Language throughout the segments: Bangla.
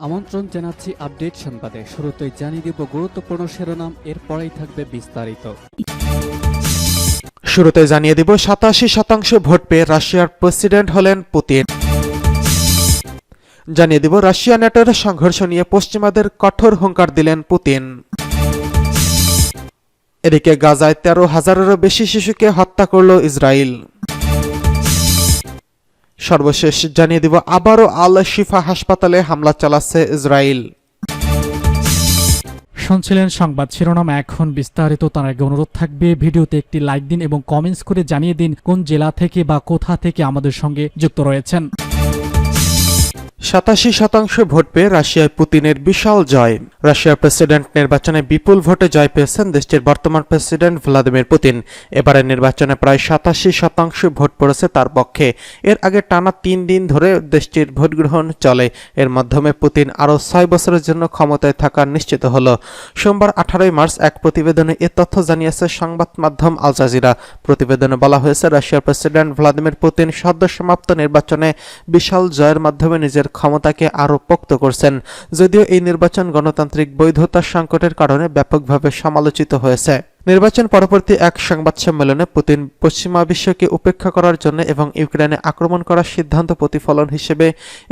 আমন্ত্রণ জানাচ্ছি আপডেট সংবাদে। শুরুতেই জানিয়ে দিব গুরুত্বপূর্ণ শিরোনাম, এরপরেই থাকবে বিস্তারিত। শুরুতে জানিয়ে দিব সাতাশি শতাংশ ভোট পেয়ে রাশিয়ার প্রেসিডেন্ট হলেন পুতিন। জানিয়ে দিব রাশিয়া নেটোর সংঘর্ষ নিয়ে পশ্চিমাদের কঠোর হুঙ্কার দিলেন পুতিন। এদিকে গাজায় তেরো হাজারেরও বেশি শিশুকে হত্যা করল ইসরায়েল সর্বশেষ জানিয়ে দিব, আবারও আল শিফা হাসপাতালে হামলা চালাচ্ছে ইসরায়েল। শুনছিলেন সংবাদ শিরোনাম, এখন বিস্তারিত, তার আগে অনুরোধ থাকবে, ভিডিওতে একটি লাইক দিন এবং কমেন্টস করে জানিয়ে দিন কোন জেলা থেকে বা কোথা থেকে আমাদের সঙ্গে যুক্ত রয়েছেন। সাতাশি শতাংশ ভোট পেয়ে রাশিয়ায় পুতিনের বিশাল জয়। রাশিয়ার প্রেসিডেন্ট নির্বাচনে বিপুল ভোটে জয় পেয়েছেন দেশটির বর্তমান প্রেসিডেন্ট ভ্লাদিমির পুতিন। এবারের নির্বাচনে প্রায় সাতাশি শতাংশ ভোট পড়েছে তার পক্ষে। এর আগে টানা তিন দিন ধরে দেশটির ভোট গ্রহণ চলে। এর মাধ্যমে পুতিন আরও ছয় বছরের জন্য ক্ষমতায় থাকা নিশ্চিত হল। সোমবার আঠারোই মার্চ এক প্রতিবেদনে এ তথ্য জানিয়েছে সংবাদ মাধ্যম আল জাজিরা। প্রতিবেদনে বলা হয়েছে, রাশিয়ার প্রেসিডেন্ট ভ্লাদিমির পুতিন সদ্য সমাপ্ত নির্বাচনে বিশাল জয়ের মাধ্যমে নিজের ক্ষমতাকে আরও পোক্ত করছেন। যদিও এই নির্বাচন গণতান্ত্রিক বৈধতার সংকটের কারণে ব্যাপকভাবে সমালোচিত হয়েছে। নির্বাচন পরবর্তী এক সংবাদ সম্মেলনে পুতিন পশ্চিমা বিশ্বকে উপেক্ষা করার জন্য এবং ইউক্রেনে আক্রমণ করার সিদ্ধান্ত প্রতিফলন হিসেবে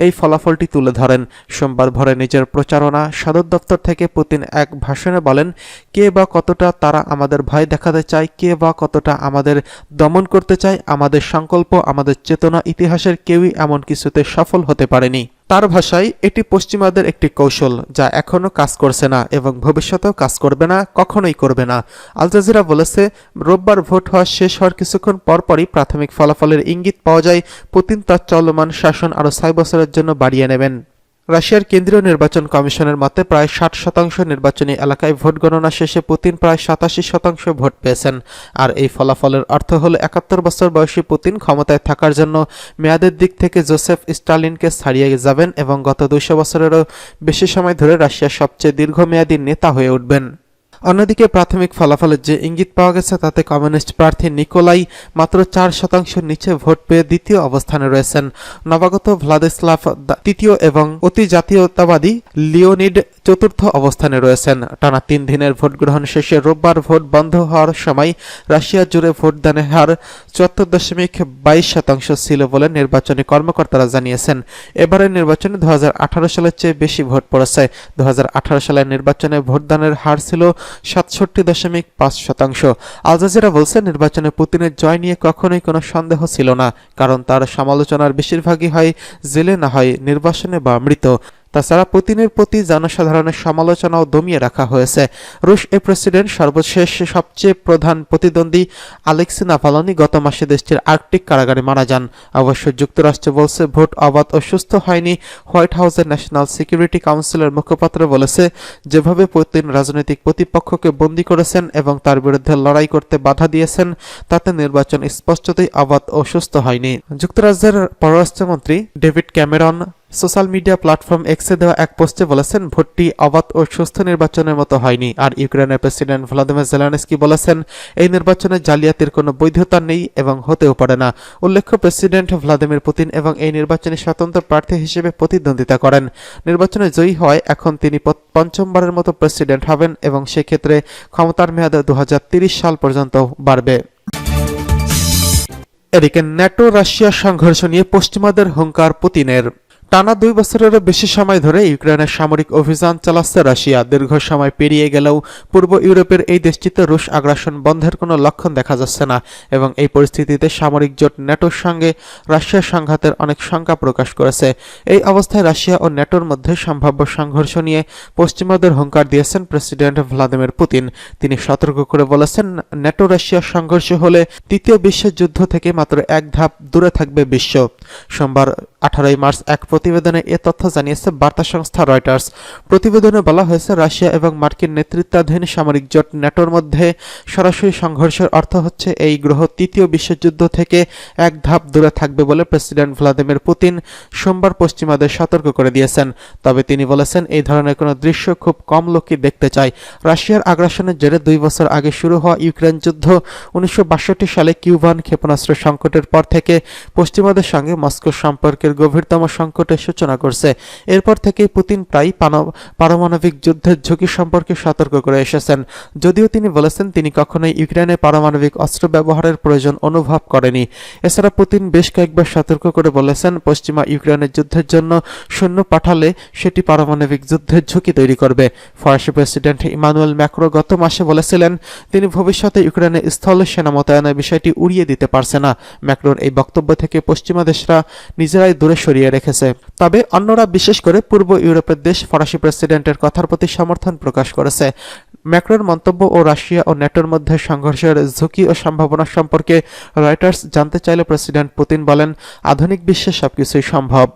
এই ফলাফলটি তুলে ধরেন। সোমবার ভোরে নিজের প্রচারণা সদর দপ্তর থেকে পুতিন এক ভাষণে বলেন, কে বা কতটা তারা আমাদের ভয় দেখাতে চায়, কে বা কতটা আমাদের দমন করতে চায়, আমাদের সংকল্প, আমাদের চেতনা, ইতিহাসের কেউই এমন কিছুতে সফল হতে পারেনি। তার ভাষায় এটি পশ্চিমাদের একটি কৌশল যা এখনও কাজ করছে না এবং ভবিষ্যতেও কাজ করবে না, কখনোই করবে না। আল জাজিরা বলেছে, রোববার ভোট হওয়া শেষ হওয়ার কিছুক্ষণ পরপরই প্রাথমিক ফলাফলের ইঙ্গিত পাওয়া যায়। পুতিন তার চলমান শাসন আরও ছয় বছরের জন্য বাড়িয়ে নেবেন। রাশিয়ার কেন্দ্রীয় নির্বাচন কমিশনের মতে প্রায় ষাট শতাংশ নির্বাচনী এলাকায় ভোট গণনা শেষে পুতিন প্রায় সাতাশি শতাংশ ভোট পেয়েছেন। আর এই ফলাফলের অর্থ হল একাত্তর বছর বয়সী পুতিন ক্ষমতায় থাকার জন্য মেয়াদের দিক থেকে জোসেফ স্টালিনকে ছাড়িয়ে যাবেন এবং গত দুইশো বছরেরও বেশি সময় ধরে রাশিয়ার সবচেয়ে দীর্ঘমেয়াদী নেতা হয়ে উঠবেন। অন্যদিকে প্রাথমিক ফলাফলের যে ইঙ্গিত পাওয়া গেছে, তাতে কমিউনিস্ট প্রার্থী নিকোলাই মাত্র চার শতাংশ নিচে ভোট পেয়ে দ্বিতীয় অবস্থানে রয়েছেন। নবাগত ভ্লাদিস্লাভ তৃতীয় এবং অতি জাতীয়তাবাদী লিওনিড চতুর্থ অবস্থানে রয়েছেন। টানা তিন দিনের ভোট গ্রহণ শেষে রোববার ভোট বন্ধ হওয়ার সময় রাশিয়া জুড়ে ভোটদানের হার চুয়াত্তর দশমিক বাইশ শতাংশ ছিল বলে নির্বাচনী কর্মকর্তারা জানিয়েছেন। এবারের নির্বাচনে দু হাজার আঠারো সালের চেয়ে বেশি ভোট পড়েছে। দুহাজার আঠারো সালের নির্বাচনে ভোটদানের হার ছিল সাতষট্টি দশমিক পাঁচ শতাংশ। আল জাজিরা বলছে, নির্বাচনে পুতিনের জয় নিয়ে কখনোই কোনো সন্দেহ ছিল না, কারণ তার সমালোচনার বেশিরভাগই হয়, জেলে না হয়, নির্বাসনে বা মৃত। তাছাড়া পুতিনের প্রতি জনসাধারণের সমালোচনাও দমিয়ে রাখা হয়েছে। রুশ এ প্রেসিডেন্ট সর্বশেষ সবচেয়ে প্রধান প্রতিদ্বন্দ্বী আলেক্সি নাভালনি গত মাসে দেশটির আর্কটিক কারাগারে মারা যান। অবশ্য যুক্তরাষ্ট্র বলছে, ভোট অবাধ ও সুস্থ হয়নি। হোয়াইট হাউসের ন্যাশনাল সিকিউরিটি কাউন্সিলের মুখপাত্র বলেছে, যেভাবে পুতিন রাজনৈতিক প্রতিপক্ষকে বন্দী করেছেন এবং তার বিরুদ্ধে লড়াই করতে বাধা দিয়েছেন, তাতে নির্বাচন স্পষ্টতই অবাধ ও সুস্থ হয়নি। যুক্তরাজ্যের পররাষ্ট্রমন্ত্রী David Cameron social media platform এক্সে দেওয়া এক পোস্টে বলেছেন, ভোটটি অবাধ ও সুস্থ নির্বাচনের মতো হয়নি। আর ইউক্রেনের প্রেসিডেন্ট ভ্লাদিমির জেলানস্কি বলেছেন, এই নির্বাচনে জালিয়াতির কোনো বৈধতা নেই এবং হতেও পারে না। উল্লেখ্য, প্রেসিডেন্ট ভ্লাদিমির পুতিন এবং এই নির্বাচনে স্বতন্ত্র প্রার্থী হিসেবে প্রতিদ্বন্দ্বিতা করেন। নির্বাচনে জয়ী হয় এখন তিনি পঞ্চমবারের মতো প্রেসিডেন্ট হবেন এবং সেক্ষেত্রে ক্ষমতার মেয়াদ দু সাল পর্যন্ত বাড়বে। এদিকে ন্যাটো রাশিয়া সংঘর্ষ নিয়ে পশ্চিমাদের হুঙ্কার পুতিনের। টানা দুই বছরেরও বেশি সময় ধরে ইউক্রেনের সামরিক অভিযান চালাচ্ছে রাশিয়া। দীর্ঘ সময় পেরিয়ে গেলেও পূর্ব ইউরোপের এই দেশটিতে রুশ আগ্রাসন বন্ধের কোনো লক্ষণ দেখা যাচ্ছে না এবং এই পরিস্থিতিতে সামরিক জোট ন্যাটোর সঙ্গে রাশিয়ার সংঘাতের অনেক শঙ্কা প্রকাশ করেছে। এই অবস্থায় রাশিয়া ও ন্যাটোর মধ্যে সম্ভাব্য সংঘর্ষ নিয়ে পশ্চিমাদের হুঙ্কার দিয়েছেন প্রেসিডেন্ট ভ্লাদিমির পুতিন। তিনি সতর্ক করে বলেছেন ন্যাটো রাশিয়ার সংঘর্ষ হলে তৃতীয় বিশ্বযুদ্ধ থেকে মাত্র এক ধাপ দূরে থাকবে বিশ্ব। সোমবার আঠারোই মার্চ এক প্রতিবেদনে এ তথ্য জানিয়েছে বার্তা সংস্থা রয়টার্স। প্রতিবেদনে বলা হয়েছে, রাশিয়া এবং মার্কিন নেতৃত্বাধীন সামরিক জোট ন্যাটোর মধ্যে সরাসরি সংঘর্ষের অর্থ হচ্ছে এই গ্রহ তৃতীয় বিশ্বযুদ্ধ থেকে এক ধাপ দূরে থাকবে বলে প্রেসিডেন্ট ভ্লাদিমির পুতিন সোমবার পশ্চিমাদের সতর্ক করে দিয়েছেন। তবে তিনি বলেছেন, এই ধরনের কোনো দৃশ্য খুব কম লোকই দেখতে চায়। রাশিয়ার আগ্রাসনের জেরে দুই বছর আগে শুরু হওয়া ইউক্রেন যুদ্ধ উনিশশো বাষট্টি সালে কিউবান ক্ষেপণাস্ত্র সংকটের পর থেকে পশ্চিমাদের সঙ্গে মস্কোর সম্পর্কের গভীরতম সংকট ভোটের সূচনা করছে। এরপর থেকেই পুতিন প্রায় পারমাণবিক যুদ্ধের ঝুঁকি সম্পর্কে সতর্ক করে এসেছেন। যদিও তিনি বলেছেন, তিনি কখনোই ইউক্রেনে পারমাণবিক অস্ত্র ব্যবহারের প্রয়োজন অনুভব করেনি। এছাড়া পুতিন বেশ কয়েকবার সতর্ক করে বলেছেন, পশ্চিমা ইউক্রেনের যুদ্ধের জন্য সৈন্য পাঠালে সেটি পারমাণবিক যুদ্ধের ঝুঁকি তৈরি করবে। ফরাসি প্রেসিডেন্ট ইমানুয়েল ম্যাক্রো গত মাসে বলেছিলেন, তিনি ভবিষ্যতে ইউক্রেনে স্থল সেনা মোতায়েনের বিষয়টি উড়িয়ে দিতে পারছে না। ম্যাক্রোর এই বক্তব্য থেকে পশ্চিমা দেশরা নিজেরাই দূরে সরিয়ে রেখেছে। তবে অন্যরা বিশেষ করে পূর্ব ইউরোপের দেশ ফরাসি প্রেসিডেন্টের কথার প্রতি সমর্থন প্রকাশ করেছে। ম্যাক্রোর মন্তব্য ও রাশিয়া ও ন্যাটোর মধ্যে সংঘর্ষের ঝুঁকি ও সম্ভাবনা সম্পর্কে রয়টার্স জানতে চাইলে প্রেসিডেন্ট পুতিন বলেন, আধুনিক বিশ্বে সবকিছুই সম্ভব।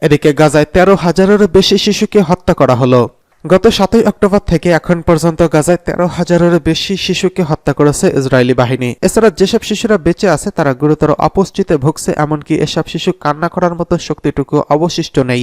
এদিকে গাজায় তেরো হাজারেরও বেশি শিশুকে হত্যা করা হলো। গত সাতই অক্টোবর থেকে এখন পর্যন্ত গাজায় তেরো হাজারের বেশি শিশুকে হত্যা করেছে ইসরায়েলি বাহিনী। এছাড়া যেসব শিশুরা বেঁচে আছে, তারা গুরুতর অপুষ্টিতে ভুগছে, এমনকি এসব শিশু কান্না করার মতো শক্তিটুকু অবশিষ্ট নেই।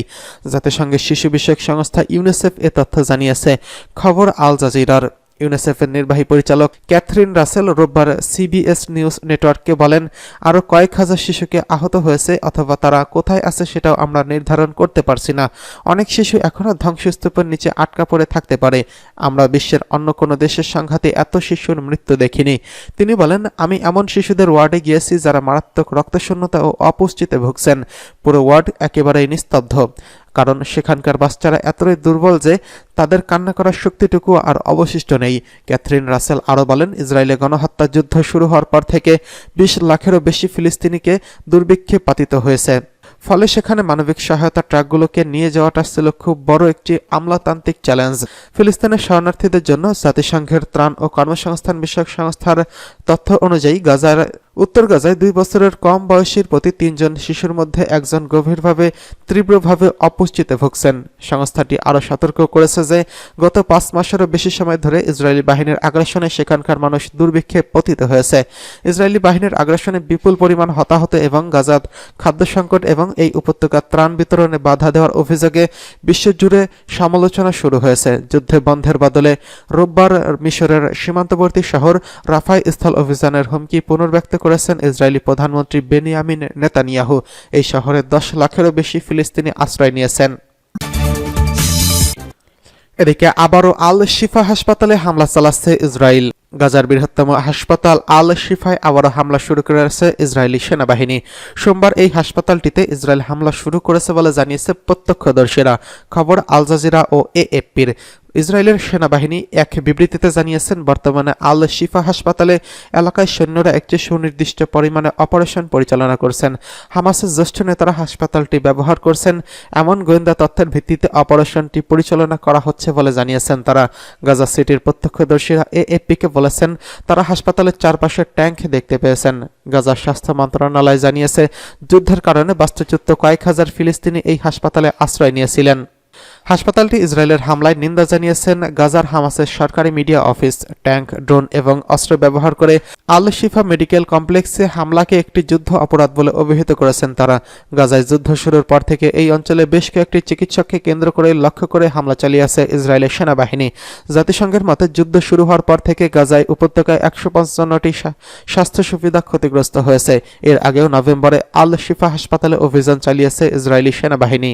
জাতিসংঘের শিশু বিষয়ক সংস্থা ইউনিসেফ এ তথ্য জানিয়েছে। খবর আল জাজিরার। ইউনিসেফের নির্বাহী পরিচালক ক্যাথরিন রাসেল রোববার সিবিএস নিউজ নেটওয়ার্ককে বলেন আরও কয়েক হাজার শিশুকে আহত হয়েছে অথবা তারা কোথায় আছে সেটাও আমরা নির্ধারণ করতে পারছি না। অনেক শিশু এখনও ধ্বংসস্তূপের নিচে আটকা পড়ে থাকতে পারে। আমরা বিশ্বের অন্য কোনো দেশের সংঘাতে এত শিশুর মৃত্যু দেখিনি। তিনি বলেন, আমি এমন শিশুদের ওয়ার্ডে গিয়েছি যারা মারাত্মক রক্তশূন্যতা ও অপুষ্টিতে ভুগছেন। পুরো ওয়ার্ড একেবারেই নিস্তব্ধ। কারণ সেখানকার বাচ্চারা এতটাই দুর্বল যে তাদের কান্না করার শক্তিটুকু আর অবশিষ্ট নেই। ক্যাথরিন রাসেল আরও বলেন, ইসরায়েলে গণহত্যা যুদ্ধ শুরু হওয়ার পর থেকে বিশ লাখেরও বেশি ফিলিস্তিনিকে দুর্ভিক্ষে পাতিত হয়েছে। ফলে সেখানে মানবিক সহায়তা ট্রাকগুলোকে নিয়ে যাওয়াটা ছিল খুব বড় একটি আমলাতান্ত্রিক চ্যালেঞ্জ। ফিলিস্তিনের শরণার্থীদের জন্য জাতিসংঘের ত্রাণ ও কর্মসংস্থান বিষয়ক সংস্থার তথ্য অনুযায়ী গাজার উত্তর গাজায় দুই বছরের কম বয়সীর প্রতি তিনজন শিশুর মধ্যে একজন গভীরভাবে, তীব্রভাবে অপুষ্টিতে ভুগছেন। সংস্থাটি আরও সতর্ক করেছে যে, গত পাঁচ মাসেরও বেশি সময় ধরে ইসরায়েলি বাহিনীর আগ্রাসনে সেখানকার মানুষ দুর্ভিক্ষে পতিত হয়েছে। ইসরায়েলি বাহিনীর আগ্রাসনে বিপুল পরিমাণ হতাহত এবং গাজাত খাদ্য সংকট এবং এই উপত্যকার ত্রাণ বিতরণে বাধা দেওয়ার অভিযোগে বিশ্বজুড়ে সমালোচনা শুরু হয়েছে। যুদ্ধে বন্ধের বদলে রোববার মিশরের সীমান্তবর্তী শহর রাফাই স্থল অভিযানের হুমকি পুনর্ব্যক্ত করেছেন ইসরায়েলি প্রধানমন্ত্রী বেনিয়ামিন নেতানিয়াহু। এই শহরে দশ লাখেরও বেশি ফিলিস্তিনি আশ্রয় নিয়েছেন। এদিকে আবারও আল শিফা হাসপাতালে হামলা চালাচ্ছে ইসরায়েল। গাজার বৃহত্তম হাসপাতাল আল শিফায় আবারও হামলা শুরু করেছে ইসরায়েলি সেনাবাহিনী। সোমবার এই হাসপাতালটিতে ইসরায়েল হামলা শুরু করেছে বলে জানিয়েছে প্রত্যক্ষদর্শীরা। খবর আল জাজিরা ও এএফপির। ইসরায়েলের সেনাবাহিনী এক বিবৃতিতে জানিয়েছেন, বর্তমানে আল শিফা হাসপাতালে এলাকায় সৈন্যরা একটি সুনির্দিষ্ট পরিমাণে অপারেশন পরিচালনা করছেন। হামাসের জ্যেষ্ঠ নেতারা হাসপাতালটি ব্যবহার করছেন। এমন গোয়েন্দা তথ্যের ভিত্তিতে অপারেশনটি পরিচালনা করা হচ্ছে বলে জানিয়েছেন তারা। গাজা সিটির প্রত্যক্ষদর্শীরা এএফপিকে বলেছেন, তারা হাসপাতালের চারপাশে ট্যাঙ্ক দেখতে পেয়েছেন। গাজার স্বাস্থ্য মন্ত্রণালয় জানিয়েছে, যুদ্ধের কারণে বাস্তুচ্যুত কয়েক হাজার ফিলিস্তিনি এই হাসপাতালে আশ্রয় নিয়েছিলেন। হাসপাতালটি ইসরায়েলের হামলায় নিন্দা জানিয়েছেন গাজার হামাসের সরকারি মিডিয়া অফিস, ট্যাঙ্ক, ড্রোন এবং অস্ত্র ব্যবহার করে আল শিফা মেডিকেল কমপ্লেক্সে হামলাকে একটি যুদ্ধ অপরাধ বলে অভিহিত করেছেন তারা। গাজায় যুদ্ধ শুরুর পর থেকে এই অঞ্চলে বেশ কয়েকটি চিকিৎসককে কেন্দ্র করে লক্ষ্য করে হামলা চালিয়েছে ইসরায়েলের সেনাবাহিনী। জাতিসংঘের মতে যুদ্ধ শুরু হওয়ার পর থেকে গাজায় উপত্যকায় একশো পঞ্চান্নটি স্বাস্থ্য সুবিধা ক্ষতিগ্রস্ত হয়েছে। এর আগেও নভেম্বরে আল শিফা হাসপাতালে অভিযান চালিয়েছে ইসরায়েলি সেনাবাহিনী।